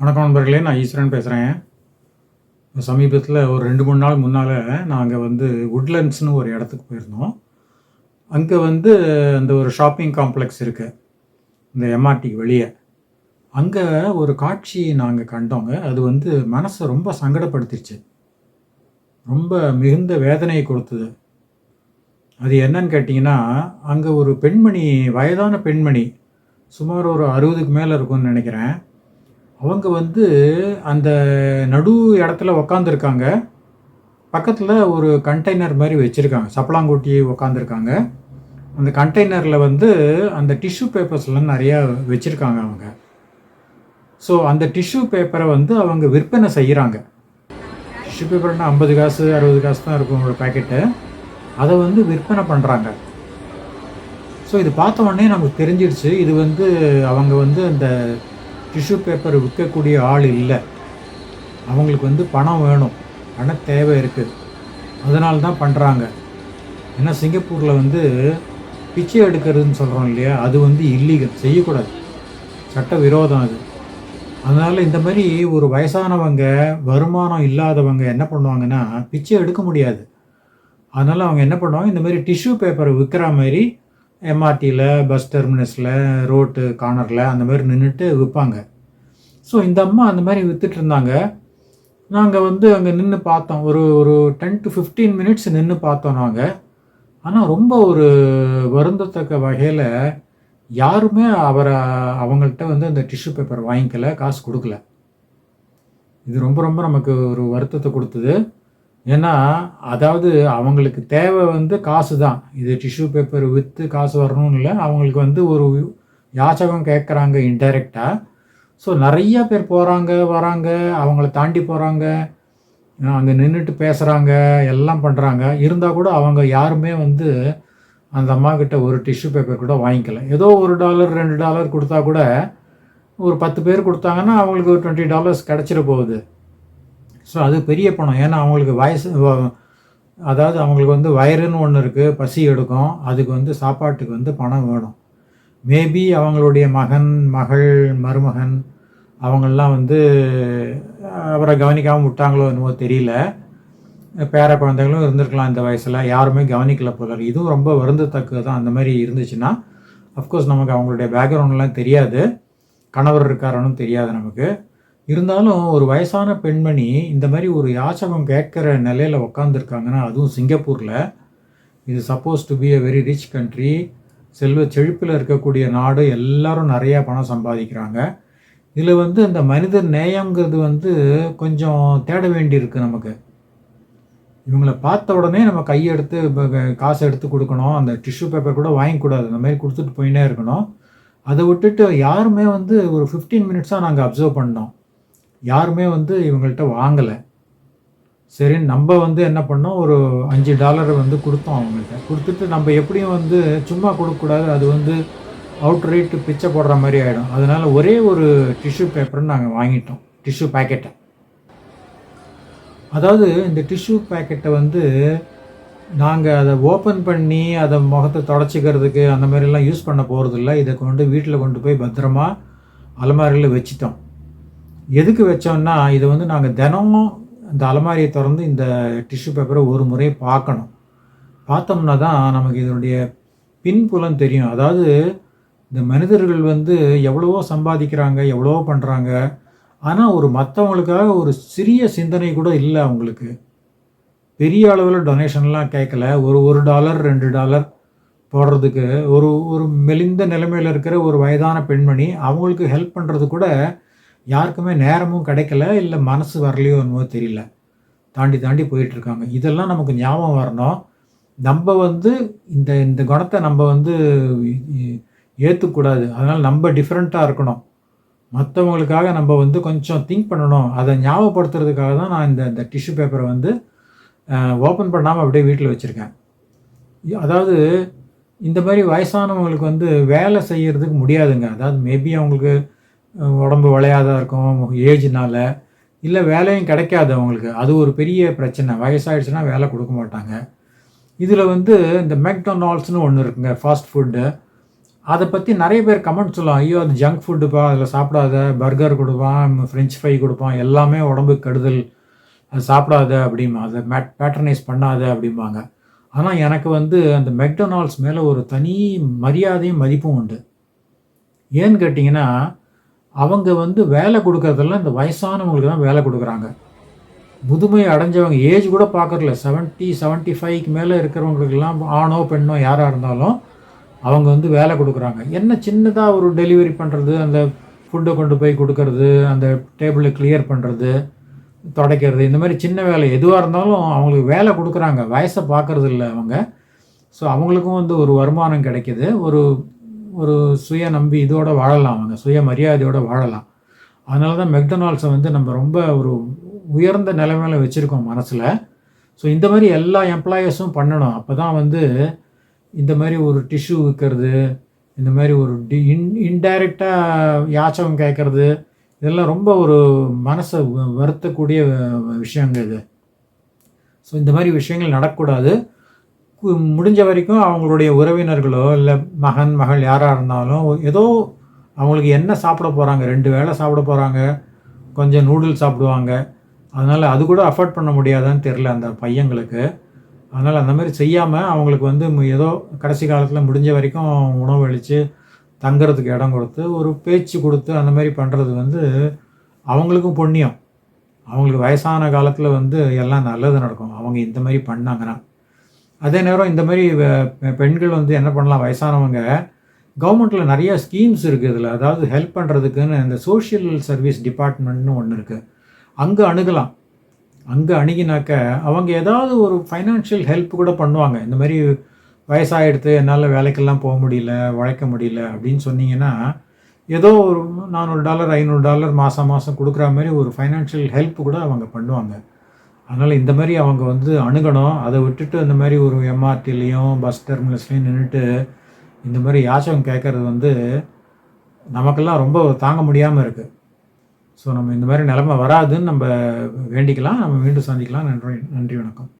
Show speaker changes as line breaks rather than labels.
வணக்கம் நண்பர்களே நான் ஈஸ்வரன் பேசுகிறேன் சமீபத்தில் ஒரு ரெண்டு மூணு நாள் முன்னால் நாங்கள் வந்து உட்லண்ட்ஸ்னு ஒரு இடத்துக்கு போயிருந்தோம். அங்கே வந்து அந்த ஒரு ஷாப்பிங் காம்ப்ளெக்ஸ் இருக்குது இந்த எம்ஆர்டிக்கு வெளியே. அங்கே ஒரு காட்சி நாங்கள் கண்டோங்க. அது வந்து மனசை ரொம்ப சங்கடப்படுத்திடுச்சு ரொம்ப மிகுந்த வேதனையை கொடுத்தது. அது என்னன்னு கேட்டிங்கன்னா அங்கே ஒரு பெண்மணி வயதான பெண்மணி சுமார் ஒரு அறுபதுக்கு மேலே இருக்கும்னு நினைக்கிறேன். அவங்க வந்து அந்த நடு இடத்துல உக்காந்துருக்காங்க. பக்கத்தில் ஒரு கண்டெய்னர் மாதிரி வச்சுருக்காங்க. சப்பலாங்கூட்டி உக்காந்துருக்காங்க. அந்த கண்டெய்னரில் வந்து அந்த டிஷ்யூ பேப்பர்ஸ்லாம் நிறையா வச்சுருக்காங்க அவங்க. ஸோ அந்த டிஷ்யூ பேப்பரை வந்து அவங்க விற்பனை செய்கிறாங்க டிஷ்யூ பேப்பர்னால் ஐம்பது காசு அறுபது காசு தான் இருக்கும் ஒரு பேக்கெட்டு அதை வந்து விற்பனை பண்ணுறாங்க ஸோ இது பார்த்த உடனே நமக்கு தெரிஞ்சிடுச்சு இது வந்து அவங்க வந்து அந்த டிஷ்யூ பேப்பர் விற்கக்கூடிய ஆள் இல்லை. அவங்களுக்கு வந்து பணம் வேணும். பண தேவை இருக்குது அதனால தான் பண்ணுறாங்க ஏன்னா சிங்கப்பூரில் வந்து பிச்சை எடுக்கிறதுன்னு சொல்கிறோம் இல்லையா? அது வந்து இல்லீகல் செய்யக்கூடாது. சட்ட விரோதம் அது. அதனால் இந்த மாதிரி ஒரு வயசானவங்க வருமானம் இல்லாதவங்க என்ன பண்ணுவாங்கன்னா பிச்சை எடுக்க முடியாது. அதனால் அவங்க என்ன பண்ணுவாங்க? இந்த மாதிரி டிஷ்யூ பேப்பரை விற்கிற மாதிரி எம்ஆர்டியில் பஸ் டெர்மினஸில் ரோட்டு கார்னரில் அந்த மாதிரி நின்றுட்டு விற்பாங்க. ஸோ இந்த அம்மா அந்த மாதிரி விற்றுட்டு இருந்தாங்க. நாங்கள் வந்து அங்கே நின்று பார்த்தோம். ஒரு ஒரு டென் டு ஃபிஃப்டீன் மினிட்ஸ் நின்று பார்த்தோம் நாங்கள் ஆனால் ரொம்ப ஒரு வருந்தத்தக்க வகையில் யாருமே அவரை அவங்கள்ட்ட வந்து அந்த டிஷ்யூ பேப்பர் வாங்கிக்கல காசு கொடுக்கல. இது ரொம்ப ரொம்ப நமக்கு ஒரு வருத்தத்தை கொடுத்தது. ஏன்னா அதாவது அவங்களுக்கு தேவை வந்து காசு தான் இது டிஷ்யூ பேப்பர் விற்று காசு வரணும்னு இல்லை. அவங்களுக்கு வந்து ஒரு யாச்சகம் கேட்குறாங்க இன்டைரக்டாக ஸோ நிறைய பேர் போகிறாங்க வராங்க அவங்கள தாண்டி போகிறாங்க அங்கே நின்றுட்டு பேசுகிறாங்க எல்லாம் பண்ணுறாங்க இருந்தால் கூட அவங்க யாருமே வந்து அந்த அம்மா கிட்ட ஒரு டிஷ்யூ பேப்பர் கூட வாங்கிக்கல. ஏதோ ஒரு டாலர் ரெண்டு டாலர் கொடுத்தா கூட ஒரு பத்து பேர் கொடுத்தாங்கன்னா அவங்களுக்கு ஒரு டுவெண்ட்டி டாலர்ஸ் கிடச்சிட போகுது. ஸோ அது பெரிய பணம். ஏன்னா அவங்களுக்கு வயசு அதாவது அவங்களுக்கு வந்து வயிறுன்னு ஒன்று இருக்குது பசி எடுக்கும். அதுக்கு வந்து சாப்பாட்டுக்கு வந்து பணம் வேணும். மேபி அவங்களுடைய மகன் மகள் மருமகன் அவங்கெல்லாம் வந்து அவரை கவனிக்காமல் விட்டாங்களோ என்னவோ தெரியல. பேர குழந்தைகளும் இருந்திருக்கலாம் இந்த வயசில். யாருமே கவனிக்கல போல இதுவும் ரொம்ப வருந்தத்தக்கது தான். அந்த மாதிரி இருந்துச்சுன்னா அஃப்கோர்ஸ் நமக்கு அவங்களுடைய பேக்ரவுண்ட்லாம் தெரியாது. கணவர் இருக்காருன்னு தெரியாது நமக்கு. இருந்தாலும் ஒரு வயசான பெண்மணி இந்த மாதிரி ஒரு யாச்சகம் கேட்குற நிலையில் உக்காந்துருக்காங்கன்னா அதுவும் சிங்கப்பூரில். இது supposed to be a very rich country செல்வ செழிப்பில் இருக்கக்கூடிய நாடு. எல்லாரும் நிறையா பணம் சம்பாதிக்கிறாங்க. இதில் வந்து இந்த மனித நேயங்கிறது வந்து கொஞ்சம் தேட வேண்டியிருக்கு நமக்கு. இவங்கள பார்த்த உடனே நம்ம கையெடுத்து ப- காசு எடுத்து கொடுக்கணும். அந்த டிஷ்யூ பேப்பர் கூட வாங்கிக்கூடாது. அந்த மாதிரி கொடுத்துட்டு போயினே இருக்கணும். அதை விட்டுட்டு யாருமே வந்து ஒரு ஃபிஃப்டீன் மினிட்ஸாக நாங்கள் அப்சர்வ் பண்ணோம். யாருமே வந்து இவங்கள்ட்ட வாங்கலை. சரி நம்ம வந்து என்ன பண்ணோம்? ஒரு அஞ்சு டாலர் வந்து கொடுத்தோம் அவங்கள்ட்ட. கொடுத்துட்டு நம்ம எப்படியும் வந்து சும்மா கொடுக்கக்கூடாது. அது வந்து அவுட் ரேட்டு பிச்சை போடுற மாதிரி ஆகிடும் அதனால் ஒரே ஒரு டிஷ்யூ பேப்பர்னு நாங்கள் வாங்கிட்டோம். டிஷ்யூ பேக்கெட்டை அதாவது இந்த டிஷ்யூ பேக்கெட்டை வந்து நாங்கள் அதை ஓப்பன் பண்ணி அதை முகத்தை தொடச்சிக்கிறதுக்கு அந்த மாதிரிலாம் யூஸ் பண்ண போகிறதில்ல இதை கொண்டு வீட்டில் கொண்டு போய் பத்திரமா அலமாரியில் வச்சுட்டோம். எதுக்கு வச்சோம்னா இதை வந்து நாங்கள் தினமும் இந்த அலமாரியை திறந்து இந்த டிஷ்யூ பேப்பரை ஒரு முறை பார்க்கணும். பார்த்தோம்னா தான் நமக்கு இதனுடைய பின்புலம் தெரியும். அதாவது இந்த மனிதர்கள் வந்து எவ்வளவோ சம்பாதிக்கிறாங்க எவ்வளவோ பண்ணுறாங்க ஆனால் ஒரு மற்றவங்களுக்காக ஒரு சிறிய சிந்தனை கூட இல்லை அவங்களுக்கு. பெரிய அளவில் டொனேஷன்லாம் கேட்கல. ஒரு ஒரு டாலர் ரெண்டு டாலர் போடுறதுக்கு ஒரு ஒரு மெலிந்த நிலைமையில் இருக்கிற ஒரு வயதான பெண்மணி அவங்களுக்கு ஹெல்ப் பண்ணுறது கூட யாருக்குமே நேரமும் கிடைக்கல இல்லை மனசு வரலையோ என்னவோ தெரியல. தாண்டி தாண்டி போயிட்டுருக்காங்க. இதெல்லாம் நமக்கு ஞாபகம் வரணும். நம்ம வந்து இந்த இந்த குணத்தை நம்ம வந்து ஏற்றுக்கூடாது அதனால் நம்ம டிஃப்ரெண்ட்டாக இருக்கணும். மற்றவங்களுக்காக நம்ம வந்து கொஞ்சம் திங்க் பண்ணணும். அதை ஞாபகப்படுத்துறதுக்காக தான் நான் இந்த இந்த டிஷ்யூ பேப்பரை வந்து ஓப்பன் பண்ணாமல் அப்படியே வீட்டில் வச்சுருக்கேன். அதாவது இந்த மாதிரி வயசானவங்களுக்கு வந்து வேலை செய்கிறதுக்கு முடியாதுங்க. அதாவது மேபி அவங்களுக்கு உடம்பு விளையாதா இருக்கும் ஏஜ்னால இல்லை வேலையும் கிடைக்காது அவங்களுக்கு. அது ஒரு பெரிய பிரச்சனை. வயசாகிடுச்சுன்னா வேலை கொடுக்க மாட்டாங்க. இதில் வந்து இந்த மெக்டொனால்ட்ஸ்னு ஒன்று இருக்குங்க ஃபாஸ்ட் ஃபுட்டு அதை பற்றி நிறைய பேர் கமெண்ட் சொல்லலாம் ஐயோ அது ஜங்க் ஃபுட்டுப்பா அதில் சாப்பிடாத. பர்கர் கொடுப்பான் ஃப்ரெஞ்ச் ஃப்ரை கொடுப்பான். எல்லாமே உடம்புக்கு கெடுதல். அது சாப்பிடாத அப்படிமா அதை மேட் பேட்டர்னைஸ் பண்ணாத அப்படிம்பாங்க. ஆனால் எனக்கு வந்து அந்த மெக்டொனால்ட்ஸ் மேலே ஒரு தனி மரியாதையும் மதிப்பும் உண்டு. ஏன்னு கேட்டிங்கன்னா அவங்க வந்து வேலை கொடுக்கறதெல்லாம் இந்த வயசானவங்களுக்கு தான் வேலை கொடுக்குறாங்க. முதுமை அடைஞ்சவங்க ஏஜ் கூட பார்க்கறதில்ல. செவன்ட்டி செவன்ட்டி ஃபைவ்க்கு மேலே இருக்கிறவங்களுக்கெல்லாம் ஆணோ பெண்ணோ யாராக இருந்தாலும் அவங்க வந்து வேலை கொடுக்குறாங்க. என்ன சின்னதாக ஒரு டெலிவரி பண்ணுறது அந்த ஃபுட்டை கொண்டு போய் கொடுக்கறது அந்த டேபிளை கிளியர் பண்ணுறது துடைக்கிறது இந்த மாதிரி சின்ன வேலை எதுவாக இருந்தாலும் அவங்களுக்கு வேலை கொடுக்குறாங்க. வயசை பார்க்குறது இல்லை அவங்க. ஸோ அவங்களுக்கும் வந்து ஒரு வருமானம் கிடைக்கிது. ஒரு ஒரு சுய நம்பி இதோட வாழலாம் அவங்க சுய மரியாதையோடு வாழலாம். அதனால தான் மெக்டனால்ஸை வந்து நம்ம ரொம்ப ஒரு உயர்ந்த நிலைமையில வச்சுருக்கோம் மனசில். ஸோ இந்த மாதிரி எல்லா எம்ப்ளாயர்ஸும் பண்ணணும். அப்போ தான் வந்து இந்த மாதிரி ஒரு டிஷ்யூ விற்கிறது இந்த மாதிரி ஒரு டி இன் இன்டைரக்டாக யாச்சகம் கேட்குறது இதெல்லாம் ரொம்ப ஒரு மனசை வருத்தக்கூடிய விஷயங்க இது. ஸோ இந்த மாதிரி விஷயங்கள் நடக்கக்கூடாது. முடிஞ்ச வரைக்கும் அவங்களுடைய உறவினர்களோ இல்லை மகன் மகள் யாராக இருந்தாலும் ஏதோ அவங்களுக்கு என்ன சாப்பிட போகிறாங்க ரெண்டு வேளை சாப்பிட போகிறாங்க கொஞ்சம் நூடுல்ஸ் சாப்பிடுவாங்க. அதனால் அது கூட அஃபோர்ட் பண்ண முடியாதான்னு தெரில அந்த பையங்களுக்கு. அதனால் அந்த மாதிரி செய்யாமல் அவங்களுக்கு வந்து மு- ஏதோ கடைசி காலத்தில் முடிஞ்ச வரைக்கும் உணவு அளித்து தங்குறதுக்கு இடம் கொடுத்து ஒரு பேச்சு கொடுத்து அந்த மாதிரி பண்ணுறது வந்து அவங்களுக்கும் புண்ணியம். அவங்களுக்கு வயசான காலத்தில் வந்து எல்லாம் நல்லது நடக்கும். அவங்க இந்த மாதிரி பண்ணாங்கன்னா. அதே நேரம் இந்த மாதிரி பெண்கள் வந்து என்ன பண்ணலாம் வயசானவங்க கவர்மெண்ட்டில் நிறைய ஸ்கீம்ஸ் இருக்குது இதில். அதாவது ஹெல்ப் பண்ணுறதுக்குன்னு இந்த சோஷியல் சர்வீஸ் டிபார்ட்மெண்ட்னு ஒன்று இருக்குது அங்கே அணுகலாம். அங்கே அணுகினாக்க அவங்க ஏதாவது ஒரு ஃபைனான்ஷியல் ஹெல்ப் கூட பண்ணுவாங்க. இந்த மாதிரி வயசாகிடுத்து என்னால் வேலைக்கெல்லாம் போக முடியல உழைக்க முடியல அப்படின்னு சொன்னீங்கன்னா ஏதோ ஒரு நானூறு டாலர் ஐநூறு டாலர் மாதம் மாதம் கொடுக்குற மாதிரி ஒரு ஃபைனான்ஷியல் ஹெல்ப் கூட அவங்க பண்ணுவாங்க. அதனால் இந்த மாதிரி அவங்க வந்து அணுகணும். அதை விட்டுட்டு இந்த மாதிரி ஒரு எம்ஆர்டிலையும் பஸ் டெர்மினஸ்லையும் நின்றுட்டு இந்த மாதிரி யாச்சகம் கேட்குறது வந்து நமக்கெல்லாம் ரொம்ப தாங்க முடியாமல் இருக்குது ஸோ நம்ம இந்த மாதிரி நிலமை வராதுன்னு நம்ம வேண்டிக்கலாம். நம்ம மீண்டும் சந்திக்கலாம். நன்றி நன்றி வணக்கம்.